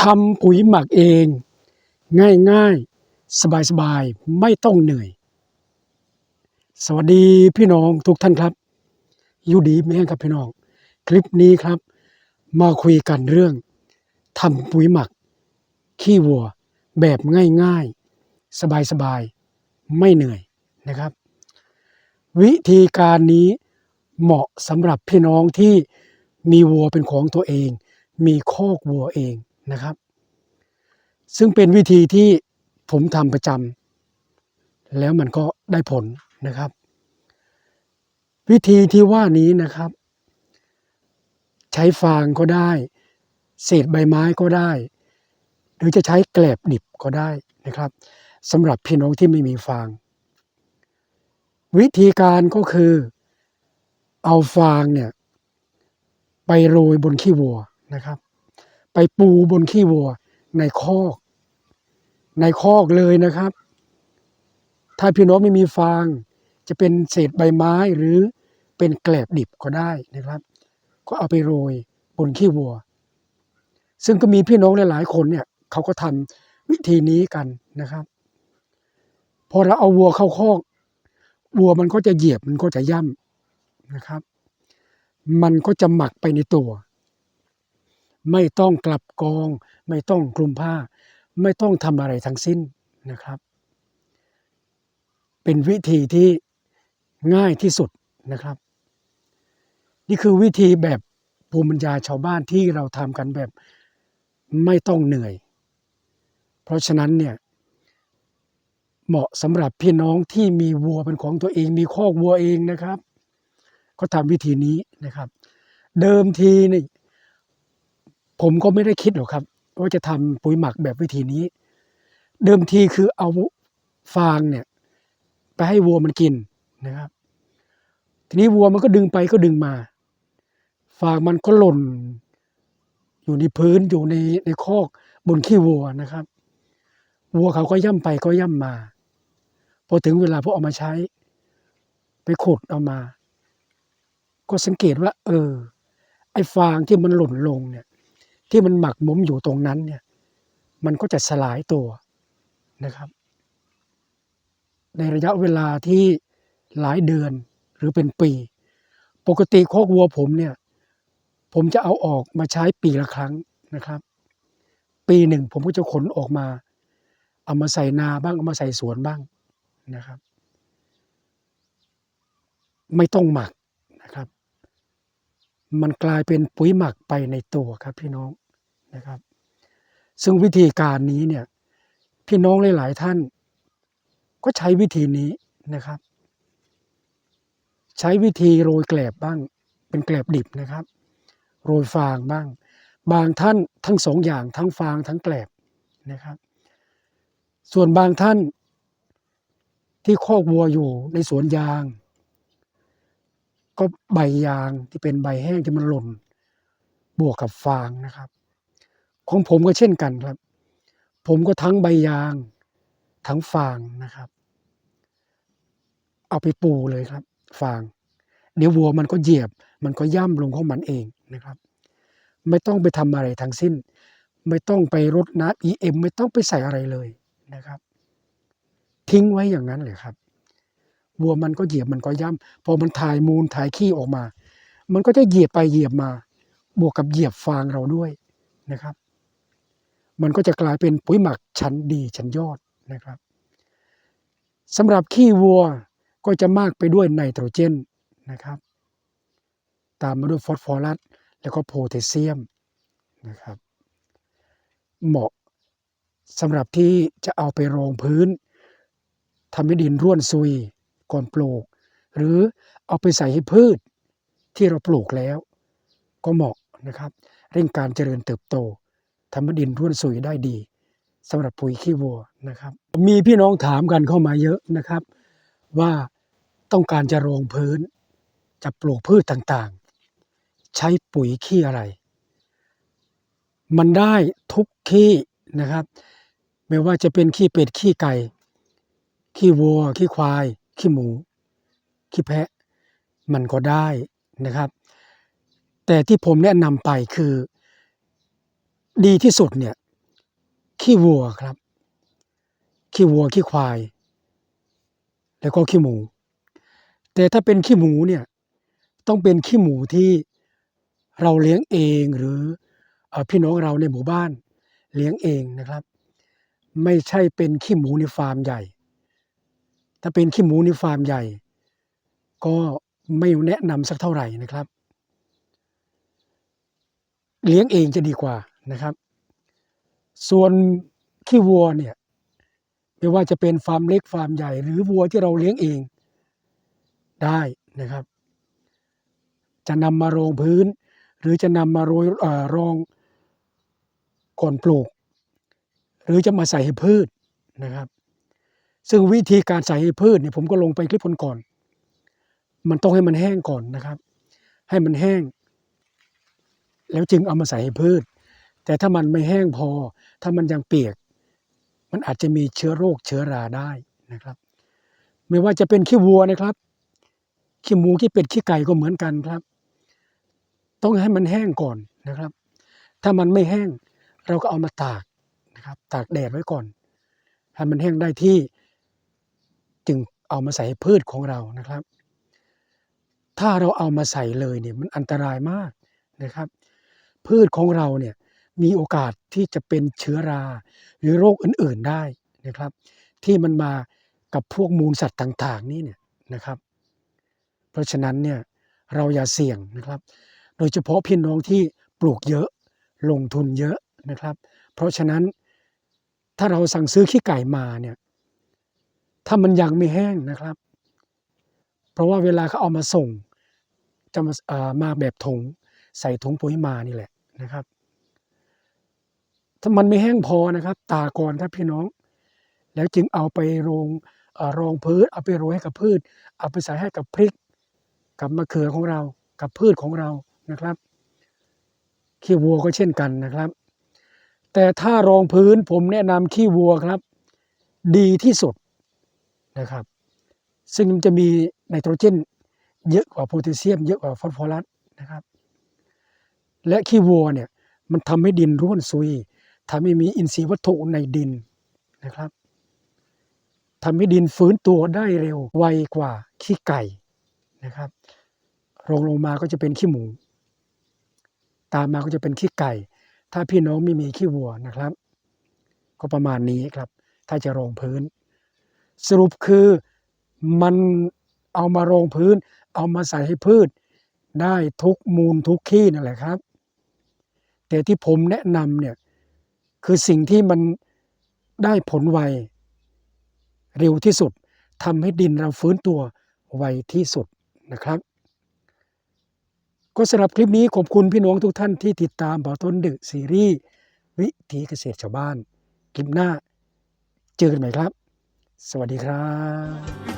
ทำปุ๋ยหมักเอง ง่ายๆ สบายๆ ไม่ต้องเหนื่อย สวัสดีพี่น้องทุกท่านครับอยู่ดีไหมครับพี่น้อง คลิปนี้ครับ มาคุยกันเรื่องทำปุ๋ยหมัก ขี้วัวแบบง่ายๆ สบายๆ ไม่เหนื่อยนะครับ วิธีการนี้เหมาะสำหรับพี่น้องที่มีวัวเป็นของตัวเอง มีคอกวัวเอง นะครับ ซึ่งเป็นวิธีที่ผมทำประจำแล้วมันก็ได้ผลนะครับ วิธีที่ว่านี้นะครับ ใช้ฟางก็ได้ เศษใบไม้ก็ได้ หรือจะใช้แกลบดิบก็ได้นะครับสำหรับพี่น้องที่ไม่มีฟาง วิธีการก็คือเอาฟางเนี่ยไปโรยบนขี้วัวนะครับ ไปปูบนขี้วัวในคอก ในคอกเลยนะครับ ถ้าพี่น้องไม่มีฟาง จะเป็นเศษใบไม้หรือเป็นแกลบดิบก็ได้นะครับ ก็เอาไปโรยบนขี้วัว ซึ่งก็มีพี่น้องหลายๆคนเนี่ยเขาก็ทำวิธีนี้กันนะครับพอเราเอาวัวเข้าคอกวัวมันก็จะเหยียบมันก็จะย่ำนะครับ มันก็จะหมักไปในตัว ไม่ต้องกลับกอง ไม่ต้องคลุมผ้า ไม่ต้องทำอะไรทั้งสิ้นนะครับ เป็นวิธีที่ง่ายที่สุดนะครับ นี่คือวิธีแบบภูมิปัญญาชาวบ้านที่เราทำกันแบบไม่ต้องเหนื่อย เพราะฉะนั้นเนี่ยเหมาะสำหรับพี่น้องที่มีวัวเป็นของตัวเอง มีคอกวัวเองนะครับ ก็ทำวิธีนี้นะครับ เดิมทีนี่ ผมก็ไม่ได้คิดหรอกครับว่าจะทำปุ๋ยหมักแบบวิธีนี้ เดิมทีคือเอาฟางเนี่ยไปให้วัวมันกินนะครับ ทีนี้วัวมันก็ดึงไปก็ดึงมา ฟางมันก็หล่น อยู่ในพื้นอยู่ในในคอกบนขี้วัวนะครับ วัวเขาก็ย่ำไปก็ย่ำมา พอถึงเวลาพอเอามาใช้ ไปขุดเอามา ก็สังเกตว่า เออ ไอ้ฟางที่มันหล่นลงเนี่ย ที่มันหมักหมมอยู่ตรงนั้นเนี่ย มันก็จะสลายตัวนะครับ ในระยะเวลาที่หลายเดือนหรือเป็นปี ปกติคอกวัวผมเนี่ย ผมจะเอาออกมาใช้ปีละครั้งนะครับ ปีหนึ่งผมก็จะขนออกมา เอามาใส่นาบ้างเอามาใส่สวนบ้างนะครับ ไม่ต้องหมักนะครับ มันกลายเป็นปุ๋ยหมักไปในตัวครับพี่น้อง นะครับ ซึ่งวิธีการนี้เนี่ยพี่น้องหลาย ๆ ท่าน ก็ใช้วิธีนี้นะครับ ใช้วิธีโรยแกลบบ้าง เป็นแกลบดิบนะครับ โรยฟางบ้าง บางท่านทั้งสองอย่างทั้งฟางทั้งแกลบนะครับ ส่วนบางท่านที่คอกวัวอยู่ในสวนยาง ก็ใบยางที่เป็นใบแห้งที่มันหล่นบวกกับฟางนะครับ ของผมก็เช่นกันครับ ผมก็ทั้งใบยาง ทั้งฟางนะครับ เอาไปปูเลยครับ ฟาง เดี๋ยววัวมันก็เหยียบ มันก็ย่ำลงของมันเองนะครับ ไม่ต้องไปทำอะไรทั้งสิ้น ไม่ต้องไปรดน้ำ EM ไม่ต้องไปใส่อะไรเลยนะครับ ทิ้งไว้อย่างนั้นเลยครับวัวมันก็เหยียบมันก็ย่ำพอมันถ่ายมูลถ่ายขี้ออกมา มันก็จะเหยียบไปเหยียบมา บวกกับเหยียบฟางเราด้วยนะครับ มันก็จะกลายเป็นปุ๋ยหมักชั้นดีชั้นยอดนะครับสำหรับขี้วัวก็จะมากไปด้วยไนโตรเจนนะครับ ตามมาด้วยฟอสฟอรัสแล้วก็โพแทสเซียมนะครับเหมาะสำหรับที่จะเอาไปรองพื้นทำให้ดินร่วนซุยก่อนปลูก หรือเอาไปใส่ให้พืชที่เราปลูกแล้ว ก็เหมาะนะครับ เร่งการเจริญเติบโต ทำให้ดินร่วนซุยได้ดีสำหรับปุ๋ยขี้วัวนะครับ มีพี่น้องถามกันเข้ามาเยอะนะครับ ว่าต้องการจะรองพื้น จะปลูกพืชต่างๆ ใช้ปุ๋ยขี้อะไร มันได้ทุกขี้นะครับ ไม่ว่าจะเป็นขี้เป็ดขี้ไก่ ขี้วัว ขี้ควาย ขี้หมู ขี้แพะ มันก็ได้นะครับ แต่ที่ผมแนะนำไปคือ ดีที่สุดเนี่ยขี้วัวครับขี้วัวขี้ควาย แล้วก็ขี้หมู แต่ถ้าเป็นขี้หมูเนี่ยต้องเป็นขี้หมูที่เราเลี้ยงเองหรืออพี่น้องเราในหมู่บ้านเลี้ยงเองนะครับ ไม่ใช่เป็นขี้หมูในฟาร์มใหญ่ ถ้าเป็นขี้หมูในฟาร์มใหญ่ ก็ไม่แนะนำสักเท่าไหร่นะครับ เลี้ยงเองจะดีกว่า นะครับ ส่วนขี้วัวเนี่ยไม่ว่าจะเป็นฟาร์มเล็กฟาร์มใหญ่ หรือวัวที่เราเลี้ยงเองได้นะครับ จะนำมารองพื้น หรือจะนำมาโรยอรองก่อนปลูก หรือจะมาใส่ให้พืชนะครับ ซึ่งวิธีการใส่ให้พืชเนี่ยผมก็ลงไปคลิปก่อน มันต้องให้มันแห้งก่อนนะครับ ให้มันแห้ง แล้วจึงเอามาใส่ให้พืช แต่ถ้ามันไม่แห้งพอ ถ้ามันยังเปียก มันอาจจะมีเชื้อโรคเชื้อราได้นะครับ ไม่ว่าจะเป็นขี้วัวนะครับขี้หมูขี้เป็ดขี้ไก่ก็เหมือนกันครับ ต้องให้มันแห้งก่อนนะครับ ถ้ามันไม่แห้งเราก็เอามาตากนะครับ ตากแดดไว้ก่อนให้มันแห้งได้ที่จึงเอามาใส่พืชของเรานะครับ ถ้าเราเอามาใส่เลยเนี่ยมันอันตรายมากนะครับ พืชของเราเนี่ย มีโอกาสที่จะเป็นเชื้อรา หรือโรคอื่นๆได้นะครับ ที่มันมากับพวกมูลสัตว์ต่าง ๆ นี่เนี่ยนะครับ เพราะฉะนั้นเนี่ยเราอย่าเสี่ยงนะครับ โดยเฉพาะพี่น้องที่ปลูกเยอะลงทุนเยอะนะครับ เพราะฉะนั้นถ้าเราสั่งซื้อขี้ไก่มาเนี่ยถ้ามันยังไม่แห้งนะครับ เพราะว่าเวลาเขาเอามาส่งจะมามาแบบถุงใส่ถุงปุ๋ยมานี่แหละนะครับ ถ้ามันไม่แห้งพอนะครับ ตาก่อนครับพี่น้อง แล้วจึงเอาไปโรงเอ่อรองพื้นเอาไปโรยให้กับพืช เอาไปใส่ให้กับพริก กับมะเขือของเรา กับพืชของเรานะครับขี้วัวก็เช่นกันนะครับ แต่ถ้ารองพื้นผมแนะนำขี้วัวครับ ดีที่สุดนะครับ ซึ่งมันจะมีไนโตรเจนเยอะกว่าโพแทสเซียม เยอะกว่าฟอสฟอรัสนะครับ และขี้วัวเนี่ยมันทำให้ดินร่วนซุย ทำให้มีอินทรีย์วัตถุในดินนะครับทำให้ดินฟื้นตัวได้เร็วไวกว่าขี้ไก่นะครับรองลงมาก็จะเป็นขี้หมู ตามมาก็จะเป็นขี้ไก่ ถ้าพี่น้องไม่มีขี้วัวนะครับ ก็ประมาณนี้ครับ ถ้าจะรองพื้น สรุปคือมันเอามารองพื้น เอามาใส่ให้พืช ได้ทุกมูลทุกขี้นั่นแหละครับ แต่ที่ผมแนะนำเนี่ย คือสิ่งที่มันได้ผลไวเร็วที่สุดทำให้ดินเราฟื้นตัวไวที่สุดนะครับ ก็สำหรับคลิปนี้ขอบคุณพี่น้องทุกท่านที่ติดตามเบาต้นดึกซีรีส์วิถีเกษตรชาวบ้าน คลิปหน้าเจอกันใหม่ครับ สวัสดีครับ